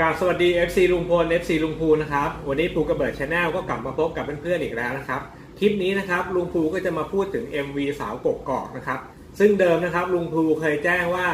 กราบสวัสดี FC ลุงพล FC ลุงภูนะครับ วันนี้ภูกระเบิดชาแนลก็กลับมาพบกับเพื่อนๆอีกแล้วนะครับ คลิปนี้นะครับลุงภูก็จะมาพูดถึง MV สาวกกกอกนะครับ ซึ่งเดิมนะครับลุงภูเคยแจ้งว่า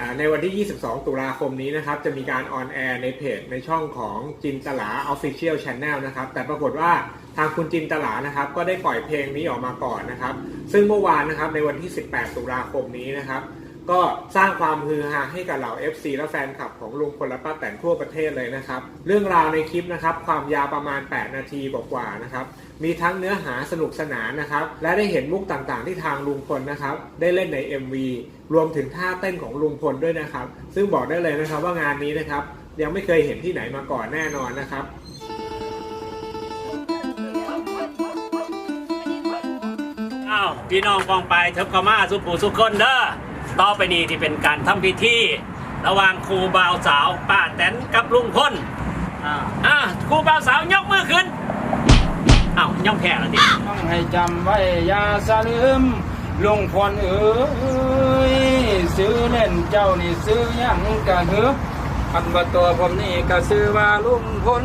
อ่าในวันที่ 22 ตุลาคมนี้นะครับ จะมีการออนแอร์ในเพจในช่องของจินตลา Official Channel นะครับ แต่ปรากฏว่าทางคุณจินตลานะครับ ก็ได้ปล่อยเพลงนี้ออกมาก่อนนะครับ ซึ่งเมื่อวานนะครับในวันที่ 18 ตุลาคมนี้นะครับ ก็สร้างความฮือฮาให้กับเหล่า FC และแฟนคลับของลุงพลและป้าแตนทั่วประเทศเลยนะครับ เรื่องราวในคลิปนะครับ ความยาวประมาณ 8 นาทีกว่าๆนะครับ มีทั้งเนื้อหาสนุกสนานนะครับ และได้เห็นมุกต่างๆที่ทางลุงพลนะครับ ได้เล่นใน MV รวมถึงท่าเต้นของลุงพลด้วยนะครับ ซึ่งบอกได้เลยนะครับว่างานนี้นะครับ ยังไม่เคยเห็นที่ไหนมาก่อนแน่นอนนะครับอ้าวพี่น้องกองไปเทบเขามาสุภูสุคนเด้อ ต่อไปนี้ที่เป็นการทำพิธีระหว่างครูบ่าวสาวป้าแตนกับลุงพลอ่าอ่าครูบ่าวสาวยกมือขึ้นอ้าวยกแพ้แล้วดิต้องให้จำไว้อย่าสลืมลุงพลเอ้ยซื้อเล่นเจ้านี่ซื้อหยังกะเหืออันว่าตัวผมนี่ก็ซื้อว่าลุงพล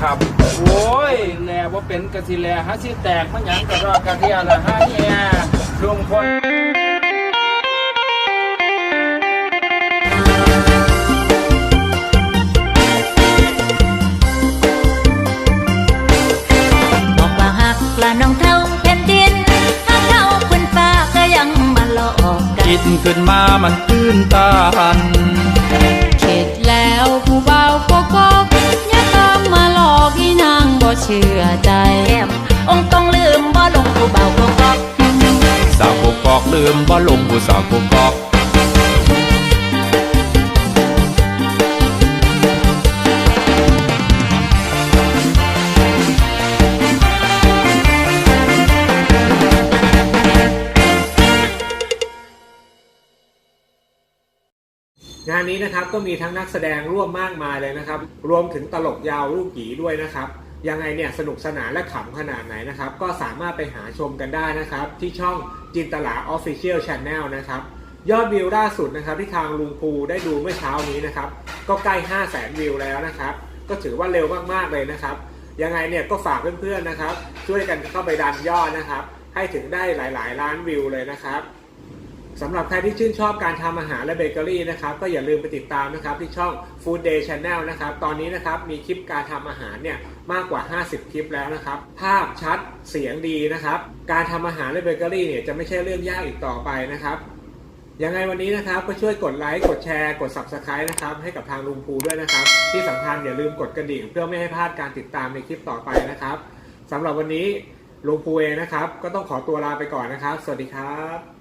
ครับโอ้ยแลว่าเป็นกะสิแลฮะสิแตกมันหยังกะรอกะเทียละฮะเนี่ย ลุงพลบอกว่าหักละน้องเท่าแผ่นดินถ้าเท่าคุณฟ้าก็ยังมาหลอกกันคิดขึ้นมามันตื้นตันเข็ดแล้วผู้เบาโกโก้อย่าตามมาหลอกอีนางบ่เชื่อใจ ลืมบ่ลงผู้สาวกกอกงานนี้นะครับก็มีทั้งนักแสดงร่วมมากมายเลยนะครับ รวมถึงตลกยาวลูกหยีด้วยนะครับ ยังไงเนี่ยสนุกสนานและขำขนาดไหนนะครับ ก็สามารถไปหาชมกันได้นะครับ ที่ช่องจินตลา Official Channel นะครับ ยอดวิวล่าสุดนะครับ ที่ทางลุงภูได้ดูเมื่อเช้านี้นะครับ ก็ใกล้ 5 0 0 0 0 0วิวแล้วนะครับ ก็ถือว่าเร็วมากๆเลยนะครับ ยังไงเนี่ยก็ฝากเพื่อนๆนะครับ ช่วยกันเข้าไปดันยอดนะครับ ให้ถึงได้หลายๆล้านวิวเลยนะครับ สำหรับใครที่ชื่นชอบการทำอาหารและเบเกอรี่นะครับก็อย่าลืมไปติดตามนะครับที่ช่อง Food Day Channel นะครับตอนนี้นะครับมีคลิปการทำอาหารเนี่ยมากกว่า 50 คลิปแล้วนะครับ ภาพชัดเสียงดีนะครับ การทำอาหารและเบเกอรี่เนี่ยจะไม่ใช่เรื่องยากอีกต่อไปนะครับยังไงวันนี้นะครับก็ช่วยกดไลค์กดแชร์กด Subscribe นะครับให้กับทางลุงภูด้วยนะครับ ที่สำคัญอย่าลืมกดกระดิ่ง เพื่อไม่ให้พลาดการติดตามในคลิปต่อไปนะครับสำหรับวันนี้ลุงภูเองนะครับ ก็ต้องขอตัวลาไปก่อนนะครับ สวัสดีครับ